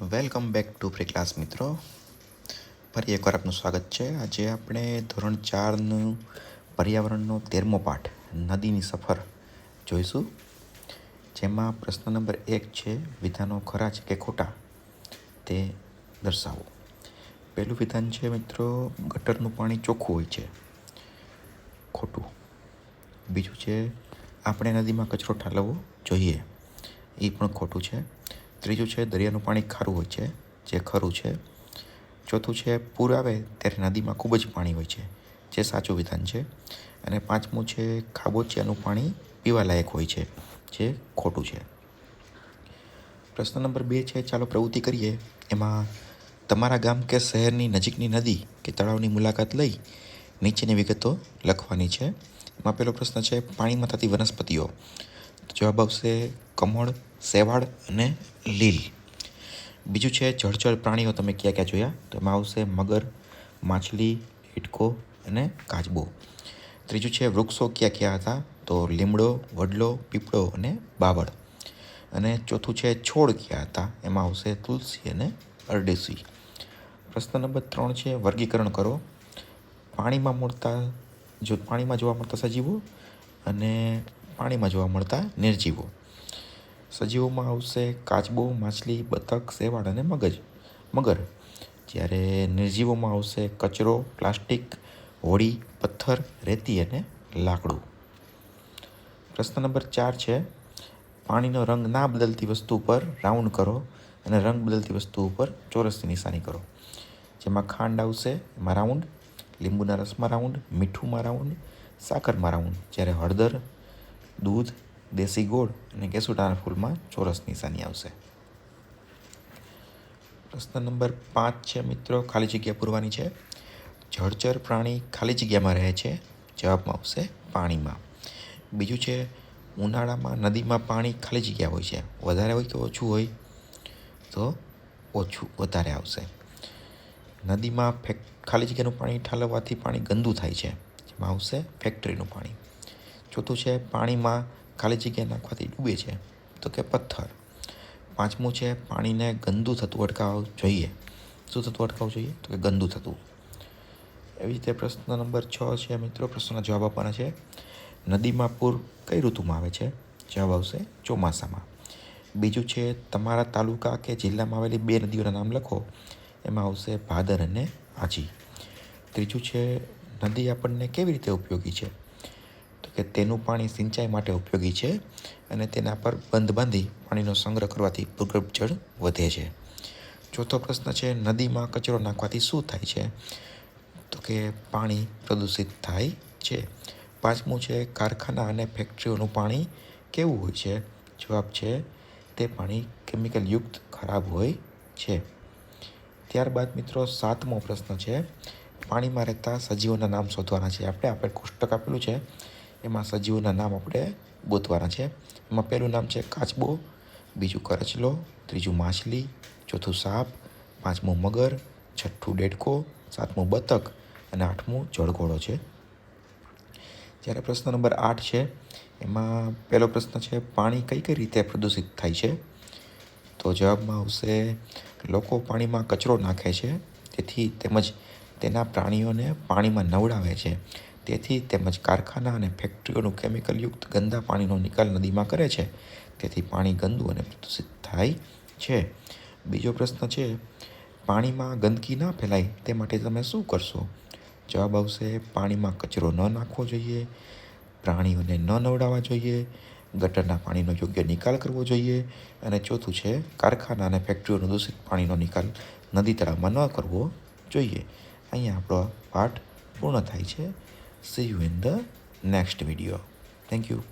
Welcome back to pre class મિત્રો. ફરી એકવાર આપનું સ્વાગત છે. આજે આપણે ધોરણ ચારનું પર્યાવરણનો તેરમો પાઠ, નદીની સફર, જોઈશું. જેમાં પ્રશ્ન નંબર એક છે, વિધાનો ખરા છે કે ખોટા? તે દર્શાવો. પહેલું વિધાન છે મિત્રો, ગટરનું પાણી ચોખ્ખું હોય છે, ખોટું. બીજું છે, આપણે નદીમાં કચરો ઠાલવવો જોઈએ. એ પણ ખોટું છે. ત્રીજું છે, દરિયાનું પાણી ખારું હોય છે, જે ખરું છે. ચોથું છે, પૂર આવે ત્યારે નદીમાં ખૂબ જ પાણી હોય છે, જે સાચું વિધાન છે. અને પાંચમું છે, ખાબોચિયાનું પાણી પીવાલાયક હોય છે, જે ખોટું છે. પ્રશ્ન નંબર બે છે, ચાલો પ્રવૃત્તિ કરીએ. એમાં, તમારા ગામ કે શહેરની નજીકની નદી કે તળાવની મુલાકાત લઈ નીચેની વિગતો લખવાની છે. એમાં પહેલો પ્રશ્ન છે, પાણીમાં થતી વનસ્પતિઓ. જવાબ આવશે, કમળ શેવાળ અને લીલ. બીજું છે જળચર પ્રાણીઓ તમે ક્યાં ક્યાં જોયા? તો એમાં આવશે મગર, માછલી હિટકો અને કાચબો. ત્રીજું છે વૃક્ષો ક્યાં ક્યાં હતા? તો લીમડો, વડલો, પીપળો અને બાવળ. અને ચોથું છે છોડ ક્યાં હતા? એમાં આવશે તુલસી અને અરડેસી. પ્રશ્ન નંબર ત્રણ છે વર્ગીકરણ કરો. પાણીમાં મળતા, જો પાણીમાં જોવા મળતા સજીવો અને પાણીમાં જોવા મળતા નિર્જીવો. સજીવોમાં આવશે કાચબો, માછલી, બતક, શેવાળ અને મગજ. મગર. જ્યારે નિર્જીવોમાં આવશે કચરો, પ્લાસ્ટિક, હોડી, પથ્થર, રેતી અને લાકડું. પ્રશ્ન નંબર ચાર છે, પાણીનો રંગ ના બદલતી વસ્તુ પર રાઉન્ડ કરો અને રંગ બદલતી વસ્તુ ઉપર ચોરસની નિશાની કરો. જેમાં ખાંડ આવશે, એમાં રાઉન્ડ, લીંબુના રસમાં રાઉન્ડ, મીઠુંમાં રાઉન્ડ, સાકરમાં રાઉન્ડ. જ્યારે હળદર, દૂધ દેશી ગોળ અને કેસુડાના ફૂલમાં ચોરસ નિશાની આવશે. પ્રશ્ન નંબર પાંચ છે મિત્રો, ખાલી જગ્યા પૂરવાની છે. જળચર પ્રાણી ખાલી જગ્યામાં રહે છે, જવાબમાં આવશે પાણીમાં. બીજું છે, ઉનાળામાં નદીમાં પાણી ખાલી જગ્યા હોય છે. વધારે હોય કે ઓછું હોય, તો ઓછું વધારે આવશે. નદીમાં ફેક, ખાલી જગ્યાનું પાણી ઠાલવવાથી પાણી ગંદુ થાય છે. જેમાં આવશે ફેક્ટરીનું પાણી. ચોથું છે, પાણીમાં ખાલી જગ્યા નાખવાથી ડૂબે છે. તો કે પથ્થર. પાંચમું છે પાણીને ગંદુ થતું અટકાવવું જોઈએ. શું થતું અટકાવવું જોઈએ? તો કે ગંદુ થતું. એવી રીતે પ્રશ્ન નંબર છ છે મિત્રો, પ્રશ્નના જવાબ આપવાના છે. નદીમાં પૂર કઈ ઋતુમાં આવે છે? જવાબ આવશે ચોમાસામાં. બીજું છે તમારા તાલુકા કે જિલ્લામાં આવેલી બે નદીઓના નામ લખો. એમાં આવશે ભાદર અને આજી ત્રીજું છે નદી આપણને કેવી રીતે ઉપયોગી છે? કે તેનું પાણી સિંચાઈ માટે ઉપયોગી છે અને તેના પર બંધ બાંધી પાણીનો સંગ્રહ કરવાથી ભૂગર્ભ જળ વધે છે. ચોથો પ્રશ્ન છે, નદીમાં કચરો નાખવાથી શું થાય છે? તો કે પાણી પ્રદૂષિત થાય છે. પાંચમું છે, કારખાના અને ફેક્ટરીઓનું પાણી કેવું હોય છે? જવાબ છે, તે પાણી કેમિકલયુક્ત ખરાબ હોય છે. ત્યારબાદ મિત્રો, સાતમો પ્રશ્ન છે, પાણીમાં રહેતા સજીવોના નામ શોધવાના છે. આપણે આપણે કોષ્ટક આપેલું છે. એમાં સજીવોના નામ આપણે ગોતવાના છે. એમાં પહેલું નામ છે કાચબો, બીજું કરચલો, ત્રીજું માછલી, ચોથું સાપ, પાંચમું મગર, છઠ્ઠું ડેડકો, સાતમું બતક અને આઠમું જળઘોડો છે. જ્યારે પ્રશ્ન નંબર આઠ છે, એમાં પહેલો પ્રશ્ન છે, પાણી કઈ કઈ રીતે પ્રદૂષિત થાય છે? તો જવાબમાં આવશે, લોકો પાણીમાં કચરો નાખે છે, તેથી તેમજ તેના પ્રાણીઓને પાણીમાં નવડાવે છે. તેથી તેમજ કારખાના અને ફેક્ટરીઓનું કેમિકલયુક્ત ગંદા પાણીનો નિકાલ નદીમાં કરે છે. તેથી પાણી ગંદુ અને પ્રદૂષિત થાય છે. બીજો પ્રશ્ન છે, પાણીમાં ગંદકી ના ફેલાય તે માટે તમે શું કરશો? જવાબ આવશે, પાણીમાં કચરો ન નાખવો જોઈએ, પ્રાણીઓને ન નવડાવવા જોઈએ, ગટરના પાણીનો યોગ્ય નિકાલ કરવો જોઈએ અને ચોથું છે, કારખાના અને ફેક્ટરીઓનું દૂષિત પાણીનો નિકાલ નદી તળાવમાં ન કરવો જોઈએ. અહીંયા આપણો પાઠ પૂર્ણ થાય છે. See you in the next video. Thank you.